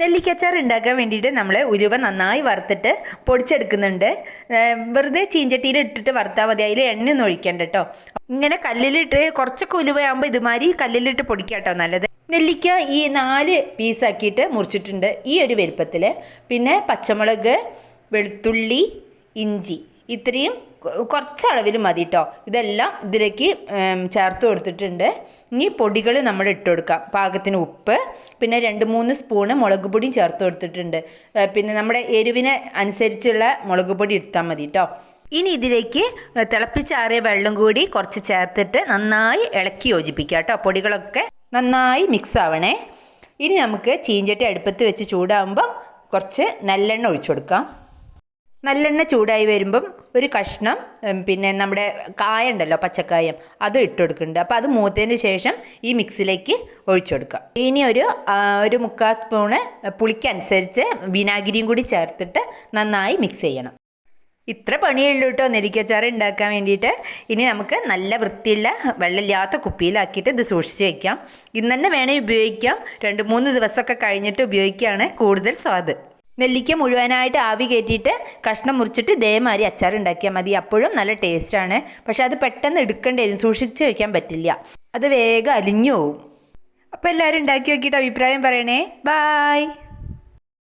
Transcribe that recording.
നെല്ലിക്കച്ചാർ ഉണ്ടാക്കാൻ വേണ്ടിയിട്ട് നമ്മൾ ഉലുവ നന്നായി വറുത്തിട്ട് പൊടിച്ചെടുക്കുന്നുണ്ട്. വെറുതെ ചീഞ്ചട്ടിയിൽ ഇട്ടിട്ട് വറുത്താൽ മതി. അതിൽ എണ്ണയൊന്നും ഒഴിക്കണ്ട കേട്ടോ ഇങ്ങനെ കല്ലിലിട്ട് കുറച്ചൊക്കെ ഉലുവയാകുമ്പോൾ ഇതുമാതിരി കല്ലിലിട്ട് പൊടിക്കുക കേട്ടോ നല്ലത്. നെല്ലിക്ക ഈ നാല് പീസാക്കിയിട്ട് മുറിച്ചിട്ടുണ്ട്. ഈ ഒരു വലുപ്പത്തിൽ പിന്നെ പച്ചമുളക് വെളുത്തുള്ളി ഇഞ്ചി. ഇത്രയും കുറച്ച് അളവിൽ മതി കേട്ടോ ഇതെല്ലാം ഇതിലേക്ക് ചേർത്ത് കൊടുത്തിട്ടുണ്ട്. ഇനി പൊടികൾ നമ്മൾ ഇട്ട് കൊടുക്കാം. പാകത്തിന് ഉപ്പ് പിന്നെ രണ്ട് മൂന്ന് സ്പൂണ് മുളക് പൊടിയും ചേർത്ത് കൊടുത്തിട്ടുണ്ട്. പിന്നെ നമ്മുടെ എരിവിന് അനുസരിച്ചുള്ള മുളക് പൊടി എടുത്താൽ മതി കേട്ടോ ഇനി ഇതിലേക്ക് തിളപ്പിച്ചാറിയ വെള്ളം കൂടി കുറച്ച് ചേർത്തിട്ട് നന്നായി ഇളക്കി യോജിപ്പിക്കുക കേട്ടോ പൊടികളൊക്കെ നന്നായി മിക്സ് ആവണേ. ഇനി നമുക്ക് ചീഞ്ചട്ടി അടുപ്പത്ത് വെച്ച് ചൂടാകുമ്പം കുറച്ച് നല്ലെണ്ണ ഒഴിച്ചു കൊടുക്കാം. നല്ലെണ്ണ ചൂടായി വരുമ്പം ഒരു കഷ്ണം പിന്നെ നമ്മുടെ കായ ഉണ്ടല്ലോ പച്ചക്കായം അത് ഇട്ട് കൊടുക്കുന്നുണ്ട് അപ്പോൾ അത് മൂത്തതിന് ശേഷം ഈ മിക്സിലേക്ക് ഒഴിച്ചു കൊടുക്കുക ഇനി ഒരു ഒരു മുക്കാൽ സ്പൂണ് പുളിക്കനുസരിച്ച് വിനാഗിരിയും കൂടി ചേർത്തിട്ട് നന്നായി മിക്സ് ചെയ്യണം. ഇത്ര പണിയുള്ളൂ കേട്ടോ നെല്ലിക്കച്ചാറ് ഉണ്ടാക്കാൻ വേണ്ടിയിട്ട്. ഇനി നമുക്ക് നല്ല വൃത്തിയുള്ള വെള്ളമില്ലാത്ത കുപ്പിയിലാക്കിയിട്ട് ഇത് സൂക്ഷിച്ച് വയ്ക്കാം ഇന്ന് തന്നെ ഉപയോഗിക്കാം. രണ്ട് മൂന്ന് ദിവസമൊക്കെ കഴിഞ്ഞിട്ട് ഉപയോഗിക്കുകയാണ് കൂടുതൽ സ്വാദ്. നെല്ലിക്ക മുഴുവനായിട്ട് ആവി കയറ്റിയിട്ട് കഷ്ണം മുറിച്ചിട്ട് ഇതേമാതിരി അച്ചാർ ഉണ്ടാക്കിയാൽ മതി. അപ്പോഴും നല്ല ടേസ്റ്റാണ് പക്ഷെ അത് പെട്ടെന്ന് എടുക്കേണ്ടി വരും സൂക്ഷിച്ച് വെക്കാൻ പറ്റില്ല. അത് വേഗം അലിഞ്ഞു പോകും അപ്പോൾ എല്ലാവരും ഉണ്ടാക്കി നോക്കിയിട്ട് അഭിപ്രായം പറയണേ. ബായ്